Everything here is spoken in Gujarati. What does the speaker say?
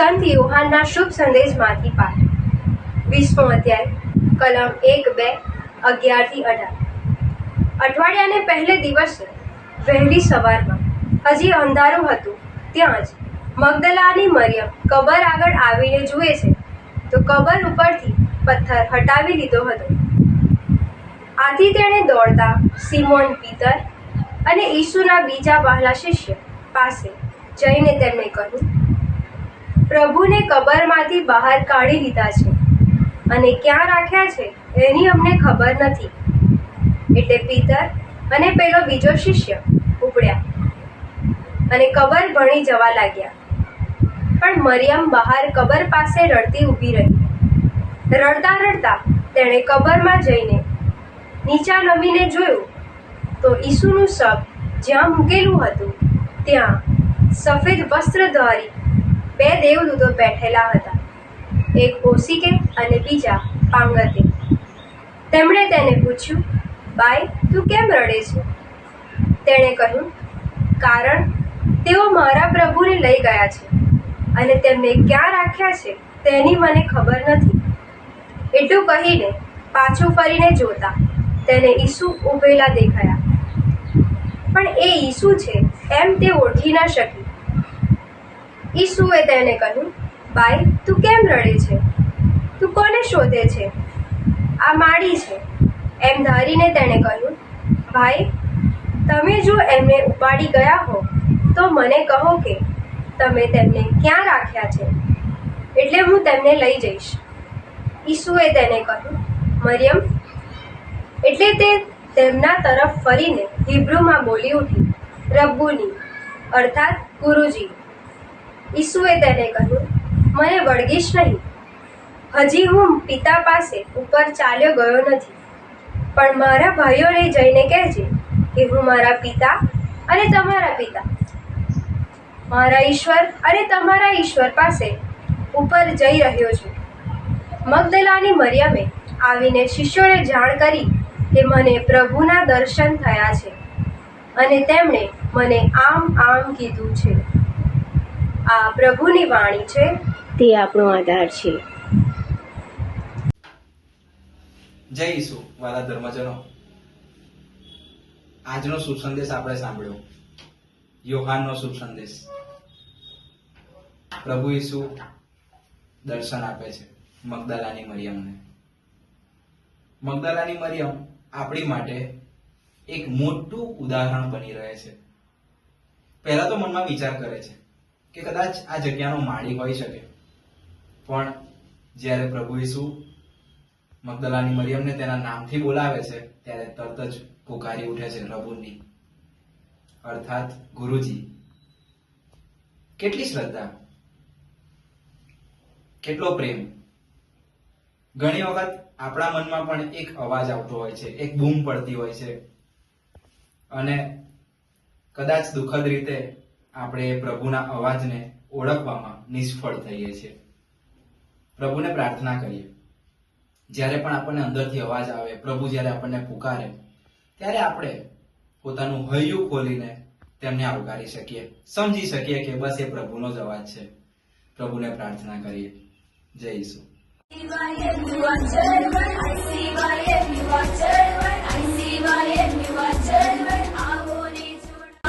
સંત યુહાનના શુભ સંદેશમાંથી પાઠ વીસમો અધ્યાય કલમ એક, બે અગિયારથી અઢાર. અઠવાડિયાને પહેલે દિવસે વહેલી સવારમાં હજી અંધારું હતું, ત્યાં જ મગદલાની મરિયમ કબર આગળ આવીને જુએ છે, તો કબર ઉપરથી પથ્થર હટાવી લીધો હતો. આથી તેણે દોડતા સિમોન પીતર અને ઈસુના બીજા વહાલા શિષ્ય પાસે જઈને તેમણે કહ્યું પ્રભુને કબરમાંથી બહાર કાઢી લીધા છે. અને ક્યાં રાખ્યા છે, એની અમને ખબર નથી. એટલે પિતર અને પેલો બીજો શિષ્ય ઉપડ્યા અને કબર ભણી જવા લાગ્યા. પણ મરિયમ બહાર કબર પાસે રડતી ઊભી રહી. રડતા રડતા તેણે કબરમાં જઈને નીચા નમીને જોયું તો ઈસુનું શબ જ્યાં મૂકેલું હતું, ત્યાં સફેદ વસ્ત્ર ધારી બે દેવદૂતો બેઠેલા હતા. એક ઓસિકે અને બીજા પાંગતે. તેમણે તેને પૂછ્યું, બાઈ, તું કેમ રડે છે? તેણે કહ્યું, કારણ તેઓ મારા પ્રભુને લઈ ગયા છે અને તેમને ક્યાં રાખ્યા છે તેની મને ખબર નથી. એટલું કહીને પાછું ફરીને જોતા તેને ઈસુ ઊભેલા દેખાયા. પણ એ ઈસુ છે, એમ તે ઓળખી ન શકી. ઈસુએ તેને કહ્યું, બાઈ, તું કેમ રડે છે? તું કોને શોધે છે? આ માડી છે. એમ ધારીને તેણે કહ્યું, ભાઈ, તમે જો એમને ઉપાડી ગયા હો, તો મને કહો કે, તમે તેમને ક્યાં રાખ્યા છે? એટલે હું તેમને લઈ જઈશ. ઈસુએ તેને કહ્યું, મરિયમ, એટલે તે તેમના તરફ ફરીને હિબ્રુમાં બોલી ઉઠી, રબ્બુની, અર્થાત ગુરુજી ઈસુએ તેને કહ્યું, મને વળગીશ નહીં. હજી હું પિતા પાસે ઉપર ચાલ્યો ગયો નથી. પણ મારા ભાઈઓને જઈને કહેજે કે હું મારા પિતા અને તમારા પિતા, મારા ઈશ્વર અને તમારા ઈશ્વર પાસે ઉપર જઈ રહ્યો છું. મગદલાની મરિયમે આવીને શિષ્યોને જાણ કરી કે મને પ્રભુના દર્શન થયા છે અને તેમણે મને આમ આમ કીધું છે. આ પ્રભુની વાણી છે. તે આપણો આધાર છે. જય ઈસુ વાલા ધર્મજનો. આજનો શુભ સંદેશ આપણે સાંભળ્યો. યોહાનનો શુભ સંદેશ. પ્રભુ ઈસુ દર્શન આપે છે મગદાલાની મરિયમને. મગદાલાની મરિયમ આપણી માટે એક મોટું ઉદાહરણ બની રહે છે. પહેલા તો મનમાં વિચાર કરે છે. કે કદાચ આ જગ્યાનો માળી હોઈ શકે. પણ જ્યારે પ્રભુ ઈસુ મગદલાની મરિયમને તેના નામથી બોલાવે છે, ત્યારે તરત જ પુકારી ઉઠે છે પ્રભુની. અર્થાત ગુરુજી, કેટલી શ્રદ્ધા, કેટલો પ્રેમ. ઘણી વખત આપણા મનમાં પણ એક અવાજ આવતો હોય છે, એક બૂમ પડતી હોય છે. અને કદાચ દુઃખદ રીતે આપણે પ્રભુના અવાજને ઓળખવામાં નિષ્ફળ થઈએ છીએ. પ્રભુને પ્રાર્થના કરીએ. જ્યારે પણ આપણને અંદરથી અવાજ આવે, પ્રભુ જ્યારે આપણને પુકારે, ત્યારે આપણે પોતાનું હૈયું ખોલીને તેમને આવકારી શકીએ. સમજી શકીએ કે બસ એ પ્રભુનો જ અવાજ છે. પ્રભુને પ્રાર્થના કરીએ. જય ઈસુ.